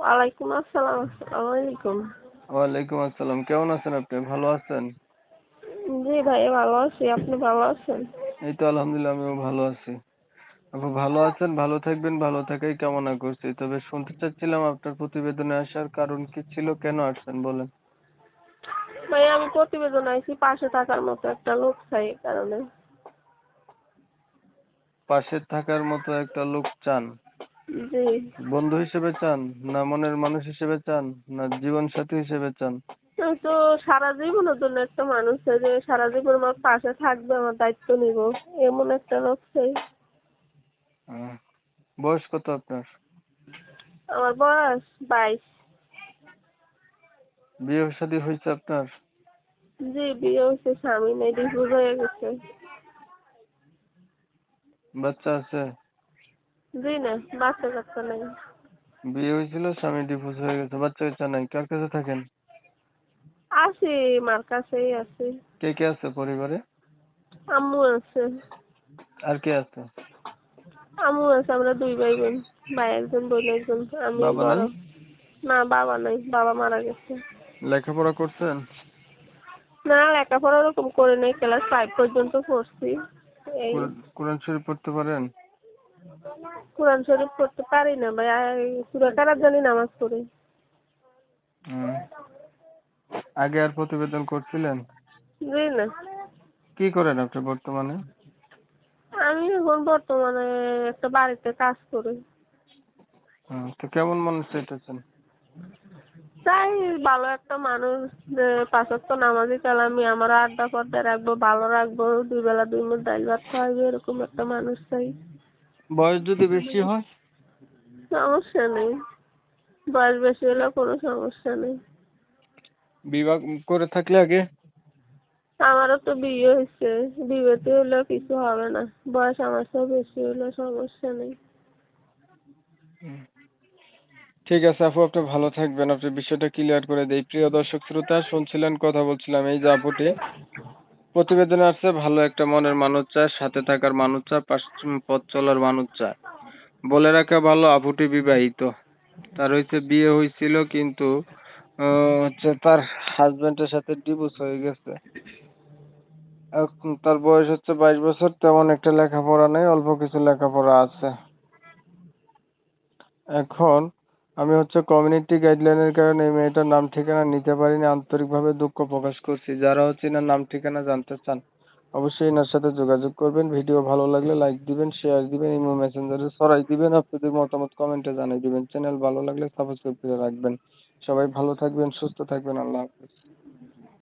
ওয়ালাইকুম আসসালাম আসসালামু আলাইকুম। ওয়ালাইকুম আসসালাম কেমন আছেন আপনি? ভালো আছেন? জি ভাই ভালো আছি। আপনি ভালো আছেন? এই তো আলহামদুলিল্লাহ আমিও ভালো আছি। আপু ভালো আছেন? ভালো থাকবেন ভালো থাকাই কামনা করছি। তবে শুনতে চাচ্ছিলাম আপনার প্রতিবেদনে আসার কারণ কি ছিল? কেন আসছেন বলেন? ভাই আমি প্রতিবেদন আইছি পাশে থাকার মতো একটা লোক চাই এই কারণে। পাশে থাকার মতো একটা লোক চান? বন্ধু হিসেবে চান না মনের মানুষ হিসেবে চান না জীবন সাথী হিসেবে চান? তো সারা জীবনের জন্য একটা মানুষ চাই যে সারা জীবন আমার পাশে থাকবে আমার দায়িত্ব নিব এমন একটা লোক চাই। বয়স কত আপনার? আমার বয়স বাইশ। বিয়ে শাদী হয়েছে আপনার? জি বিয়ে হয়েছে স্বামী নেই ডিভোর্স হয়ে গেছে। বাচ্চা আছে? জি না বাচ্চা কাচ্চা নেই। বিয়ে হয়েছিল স্বামী ডিভোর্স হয়ে গেছে বাচ্চা কাচ্চা নাই। কার কাছে থাকেন? আছি মার কাছেই আছি কে কে আছে পরিবারে? আম্মু আছে। আর কে আছে? আম্মু আছে আমরা দুই ভাই বোন ভাই একজন বোন একজন আমি বাবা? না বাবা নাই বাবা মারা গেছে। লেখাপড়া করছেন? না লেখাপড়া ওরকম করে নাই ক্লাস ফাইভ পর্যন্ত পড়ছি। কোরআন শরীফ পড়তে পারেন? কোরআন শরীফ পড়তে পারি না ভাই সুরা কারাত জানি নামাজ পড়ি। হুম। আগে আর প্রতিবেদন করছিলেন? জি না। কি করেন আপনি বর্তমানে? আমি এখন বর্তমানে একটা বাড়িতে কাজ করি। তো কেমন মানুষ চাইতেছেন? চাই ভালো একটা মানুষ যে পাঁচক্ত নামাজি কালামি আমার আড্ডা ফাড্ডা রাখব ভালো রাখব দুই বেলা দুই মুঠ ডাল ভাত খাওয়াবে এরকম একটা মানুষ চাই। বয়স যদি বেশি হয়? সমস্যা নেই। বয়স বেশি হলে কোনো সমস্যা নেই। বিবাহ করে থাকলে আগে? আমারও তো বিয়ে হয়েছে। বিয়েতে হলেও কিছু হবে না। বয়স আমার চেয়েও বেশি হলে সমস্যা নেই। ঠিক আছে আপু আপনি ভালো থাকবেন। আপনি বিষয়টা ক্লিয়ার করে দেই। প্রিয় দর্শক শ্রোতা শুনছিলেন কথা বলছিলাম এই যে আপুটি। প্রতিবেদনে আসছে ভালো একটা মনের মানুষ চায় সাথে থাকার মানুষ চায় পথ চলার মানুষ চায় বলে রাখা ভালো আপুটি বিবাহিত। তার হচ্ছে বিয়ে হয়েছিল কিন্তু হচ্ছে তার হাজবেন্ডের সাথে ডিভোর্স হয়ে গেছে। এখন তার বয়স হচ্ছে বাইশ বছর, তেমন একটা লেখাপড়া নেই, অল্প কিছু লেখাপড়া আছে। এখন আমি হচ্ছে কমিউনিটি গাইডলাইনের কারণে এই মেয়েটার নাম ঠিকানা নিতে পারিনি, আন্তরিকভাবে দুঃখ প্রকাশ করছি। যারা হচ্ছে এনার নাম ঠিকানা জানতে চান, অবশ্যই এনার সাথে যোগাযোগ করবেন। ভিডিও ভালো লাগলে লাইক দিবেন শেয়ার দিবেন ইমো মেসেঞ্জারে ছড়াই দিবেন, আপনাদের মতামত কমেন্টে জানিয়ে দিবেন। চ্যানেল ভালো লাগলে সাবস্ক্রাইব করে রাখবেন। সবাই ভালো থাকবেন, সুস্থ থাকবেন, আল্লাহ হাফেজ।